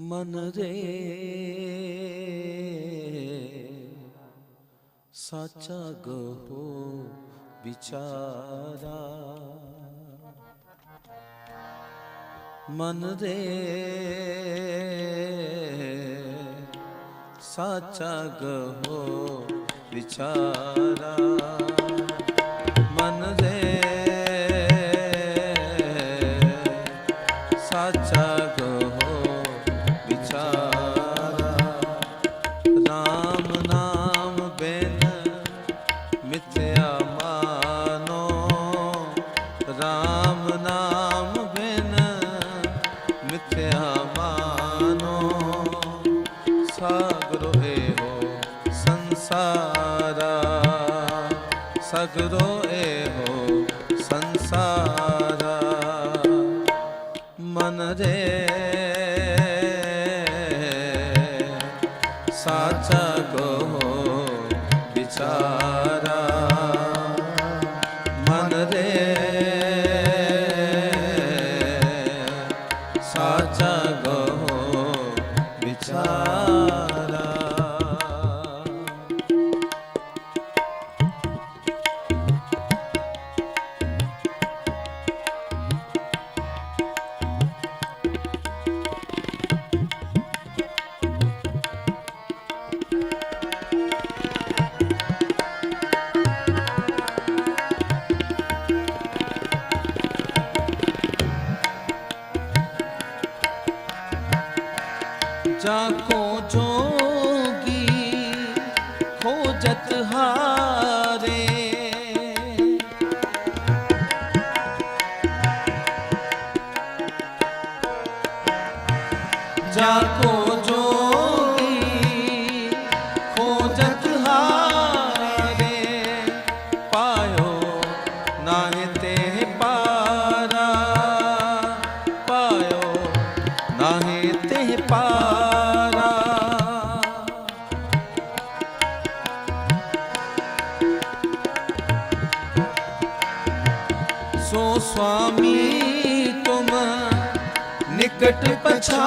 ਮਨ ਰੇ ਸਾਚਾ ਗਹੋ ਵਿਚਾਰਾ। ਮਨ ਰੇ ਸਾਚਾ ਗਹੋ ਵਿਚਾਰਾ। ਸਗਰੋ राखो जोगी खोजत हार सो स्वामी तुम निकट पछा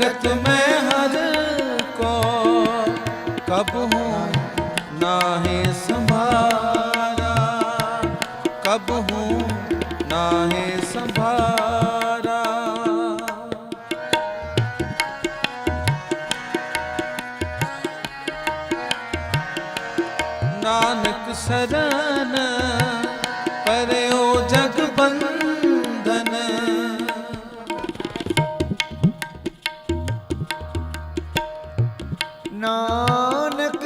जगत में हर को कब हूँ नाहे संभारा कब हूँ नाहे संभारा नानक शरण ਨਾਨਕ।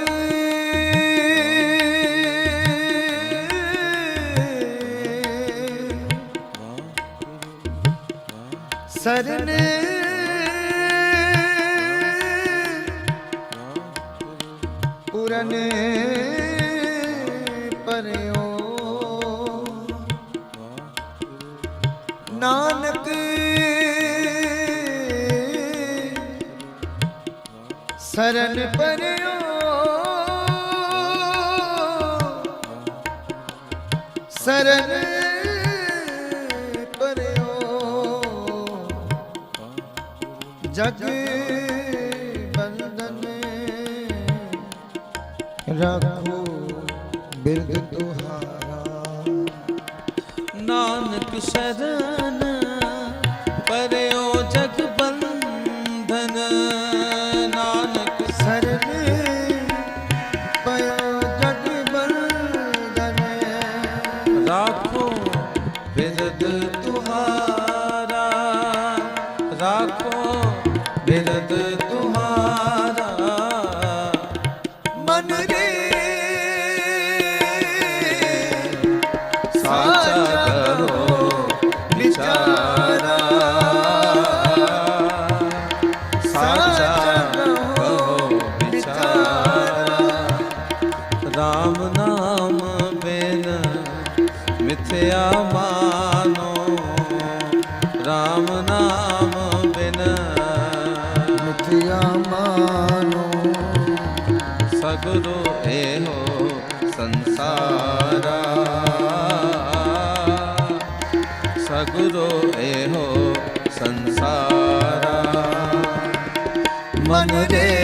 ਸਰਨ। ਪੁਰਨ ਪਰਿਓ। ਨਾਨਕ। ਸਰਨ ਪਰਿਓ ਸਰਨ ਪਰਿਓ ਜਗ ਬੰਦਨ ਰੱਖੋ ਬਿਰਦ ਤੁਹਾਰਾ ਨਾਨਕ ਸ਼ਰਨ ਬਿਰਦ ਤੁਹਾਰਾ ਮਨ ਰੇ ਸਾਚਾ ਕਰੋ ਵਿਚਾਰਾ। ਸਾਚਾ ਕਰੋ ਵਿਚਾਰਾ। ਰਾਮ ਸੰਸਾਰਾ ਸਗਰੋ ਇਹੋ ਸੰਸਾਰਾ। ਮਨ ਰੇ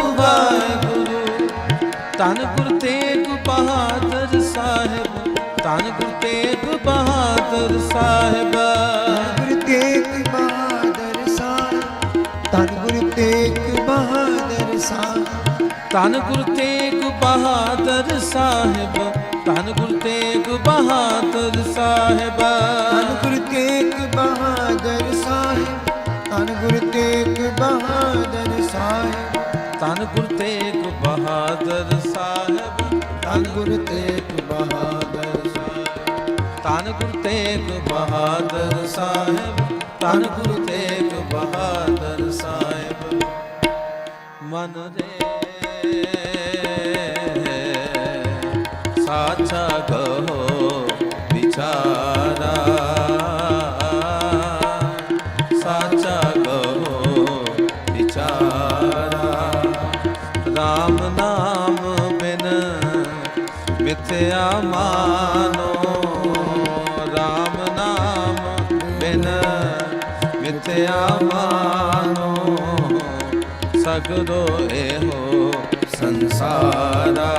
ਧੰਨ ਗੁਰੂ ਤੇਗ ਬਹਾਦਰ ਸਾਹਿਬ ਧੰਨ ਗੁਰੂ ਤੇਗ ਬਹਾਦਰ ਸਾਹਿਬ। ਗੁਰੂ ਤੇਗ ਬਹਾਦਰ ਸਾਹਿਬ ਧੰਨ ਗੁਰੂ ਤੇਗ ਬਹਾਦਰ ਸਾਹਿਬ। ਧੰਨ ਗੁਰੂ ਤੇਗ ਬਹਾਦਰ ਸਾਹਿਬ ਧੰਨ ਗੁਰੂ ਤੇਗ ਬਹਾਦਰ ਸਾਹਿਬ। ਧੰਨ ਗੁਰੂ ਤੇਗ ਬਹਾਦਰ ਸਾਹਿਬ ਧੰਨ ਗੁਰੂ ਤੇਗ ਬਹਾਦਰ ਸਾਹਿਬ। ਧੰਨ ਗੁਰੂ ਤੇਗ ਬਹਾਦਰ ਸਾਹਿਬ। ਧੰਨ ਗੁਰੂ ਤੇਗ ਬਹਾਦਰ ਧੰਨ ਗੁਰੂ ਤੇਗ ਬਹਾਦਰ ਸਾਹਿਬ। ਧੰਨ ਗੁਰੂ ਤੇਗ ਬਹਾਦਰ ਸਾਹਿਬ। ਮਨ ਰੇ ਸਾਚਾ ਮਿਥਿਆ ਮਾਨੋ ਰਾਮ ਨਾਮ ਬਿਨ ਮਿਥਿਆ ਮਾਨੋ। ਸਗਰੋ ਇਹੋ ਸੰਸਾਰਾ।